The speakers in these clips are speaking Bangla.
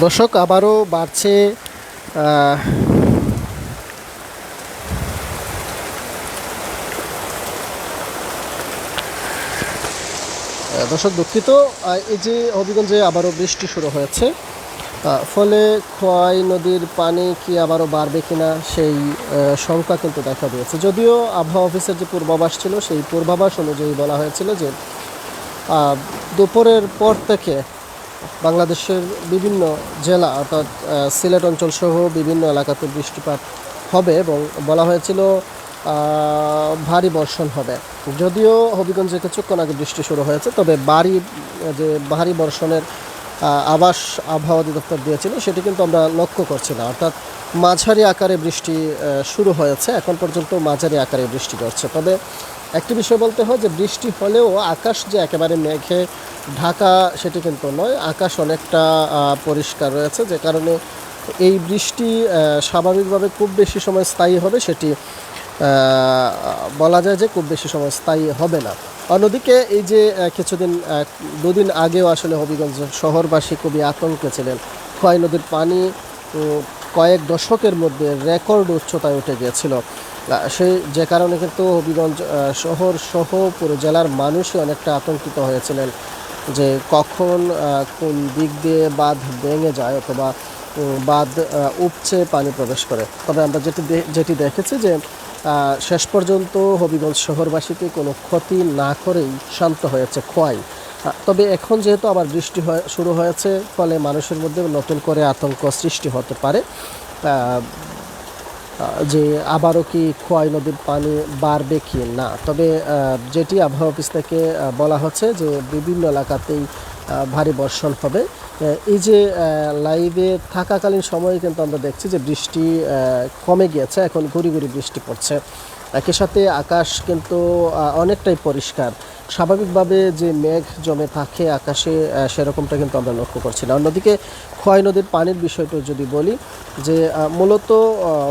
দর্শক, আবারও বাড়ছে দর্শক, দুঃখিত এই যে হবিগঞ্জে আবারও বৃষ্টি শুরু হয়েছে ফলে খোয়াই নদীর পানি কি আবারও বাড়বে কিনা সেই শঙ্কা কিন্তু দেখা দিয়েছে। যদিও আবহাওয়া অফিসের যে পূর্বাভাস ছিল, সেই পূর্বাভাস অনুযায়ী বলা হয়েছিল যে দুপুরের পর থেকে বাংলাদেশের বিভিন্ন জেলা অর্থাৎ সিলেট অঞ্চল সহ বিভিন্ন এলাকাতে বৃষ্টিপাত হবে এবং বলা হয়েছিল ভারী বর্ষণ হবে। যদিও হবিগঞ্জে কিছুক্ষণ আগে বৃষ্টি শুরু হয়েছে, তবে বাড়ি, যে ভারী বর্ষণের আবাস আবহাওয়া অধিদপ্তর দিয়েছিল, সেটি কিন্তু আমরা লক্ষ্য করছি না অর্থাৎ, মাঝারি আকারে বৃষ্টি শুরু হয়েছে, এখন পর্যন্ত মাঝারি আকারে বৃষ্টি করছে তবে একটি বিষয় বলতে হয় যে বৃষ্টি হলেও আকাশ যে একেবারে মেঘে, ঢাকা সেটি কিন্তু নয়, আকাশ অনেকটা পরিষ্কার রয়েছে, যে কারণে এই বৃষ্টি স্বাভাবিকভাবে খুব বেশি সময় স্থায়ী হবে সেটি বলা যায় যে খুব বেশি সময় স্থায়ী হবে না। অন্যদিকে এই যে কিছুদিন দুদিন আগেও আসলে হবিগঞ্জ শহরবাসী খুবই আতঙ্কে ছিলেন। খোয়াই নদীর পানি কয়েক দশকের মধ্যে রেকর্ড উচ্চতায় উঠে গিয়েছিল। সেই যে কারণে কিন্তু হবিগঞ্জ শহর সহ পুরো জেলার মানুষই অনেকটা আতঙ্কিত হয়েছিলেন যে কখন কোন দিক দিয়ে বাঁধ ভেঙে যায় অথবা বাঁধ উপচে পানি প্রবেশ করে। তবে আমরা যেটি যেটি দেখেছি যে শেষ পর্যন্ত হবিগঞ্জ শহরবাসীকে কোনো ক্ষতি না করেই শান্ত হয়েছে খোয়াই। তবে এখন যেহেতু আবার বৃষ্টি শুরু হয়েছে, ফলে মানুষের মধ্যে নতুন করে আতঙ্ক সৃষ্টি হতে পারে। যে আবারও কি খোয়াই নদীর পানি বাড়বে কি না? তবে যেটি আবহাওয়া অফিস থেকে বলা হচ্ছে যে বিভিন্ন এলাকাতেই ভারী বর্ষণ হবে। এই যে লাইভে থাকাকালীন সময়ে কিন্তু আমরা দেখছি যে বৃষ্টি কমে গিয়েছে। এখন ঘুরি ঘুরি বৃষ্টি পড়ছে। একই সাথে আকাশ কিন্তু অনেকটাই পরিষ্কার। স্বাভাবিকভাবে যে মেঘ জমে থাকে আকাশে সেরকমটা কিন্তু আমরা লক্ষ্য করছি না। অন্যদিকে খোয়াই নদীর পানির বিষয়টা যদি বলি, যে মূলত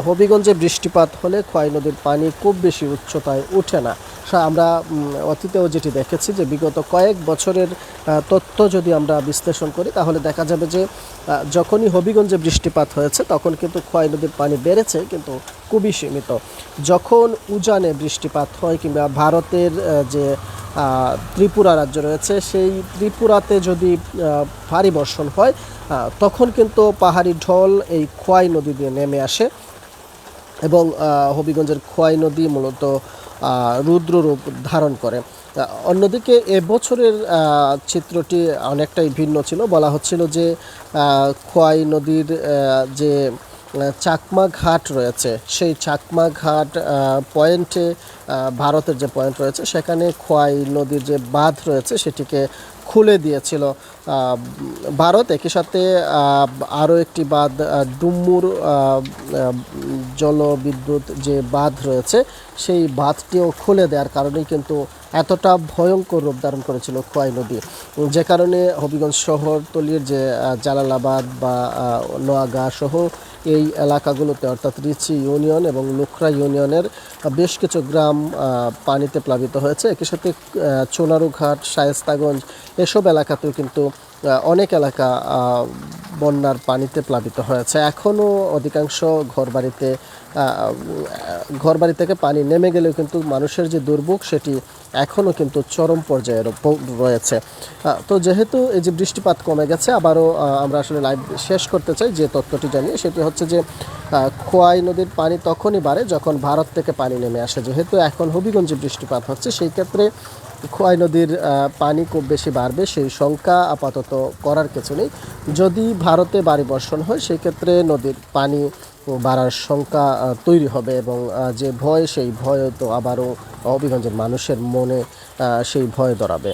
হবিগঞ্জে বৃষ্টিপাত হলে খোয়াই নদীর পানি খুব বেশি উচ্চতায় ওঠে না। আমরা অতীতেও যেটি দেখেছি যে বিগত কয়েক বছরের তথ্য যদি আমরা বিশ্লেষণ করি, তাহলে দেখা যাবে যে যখনই হবিগঞ্জে বৃষ্টিপাত হয়েছে, তখন কিন্তু খোয়াই নদীর পানি বেড়েছে, কিন্তু খুবই সীমিত। যখন উজানে বৃষ্টিপাত হয় কিংবা ভারতের যে ত্রিপুরা রাজ্য রয়েছে, সেই ত্রিপুরাতে যদি ভারী বর্ষণ হয় তখন কিন্তু পাহাড়ি ঢল এই খোয়াই নদী দিয়ে নেমে আসে এবং হবিগঞ্জের খোয়াই নদী মূলত রুদ্র রূপ ধারণ করে। অন্যদিকে এবছরের চিত্রটি অনেকটাই ভিন্ন ছিল। বলা হচ্ছিল যে খোয়াই নদীর যে চাকমা ঘাট রয়েছে। সেই চাকমা ঘাট পয়েন্টে ভারতের যে পয়েন্ট রয়েছে সেখানে খোয়াই নদীর যে বাঁধ রয়েছে সেটিকে খুলে দিয়েছিল। ভারত একই সাথে আরও একটি বাঁধ আহ, জলবিদ্যুৎ যে বাঁধ রয়েছে সেই বাঁধটিও খুলে দেওয়ার কারণেই কিন্তু এতটা ভয়ঙ্কর রূপ ধারণ করেছিল খোয়াই নদী। যে কারণে হবিগঞ্জ শহরতলির যে জালালাবাদ বা নোয়াগাঁ সহ এই এলাকাগুলোতে, অর্থাৎ রিচি ইউনিয়ন এবং লুখরা ইউনিয়নের বেশ কিছু গ্রাম পানিতে প্লাবিত হয়েছে। একই সাথে চোনারুঘাট শায়েস্তাগঞ্জ এসব এলাকাতেও কিন্তু অনেক এলাকা বন্যার পানিতে প্লাবিত হয়েছে। এখনও অধিকাংশ ঘরবাড়িতে ঘরবাড়ি থেকে পানি নেমে গেলেও কিন্তু মানুষের যে দুর্ভোগ, সেটি এখনও কিন্তু চরম পর্যায়ে র- রয়েছে। তো যেহেতু এই যে বৃষ্টিপাত কমে গেছে, আবারও আমরা আসলে লাইভ শেষ করতে চাই যে তথ্যটি জানিয়ে, সেটি হচ্ছে যে খোয়াই নদীর পানি তখনই বাড়ে যখন ভারত থেকে পানি নেমে আসে। যেহেতু এখন হবিগঞ্জে বৃষ্টিপাত হচ্ছে সেই ক্ষেত্রে খোয়াই নদীর পানি খুব বেশি বাড়বে সেই শঙ্কা আপাতত করার কিছু নেই। যদি ভারতে বাড়ি বর্ষণ হয় সেই ক্ষেত্রে নদীর পানি বাড়ার আহ, তৈরি হবে এবং যে ভয় সেই ভয় তো আবারও হবিগঞ্জের মানুষের মনে সেই ভয় ধরাবে।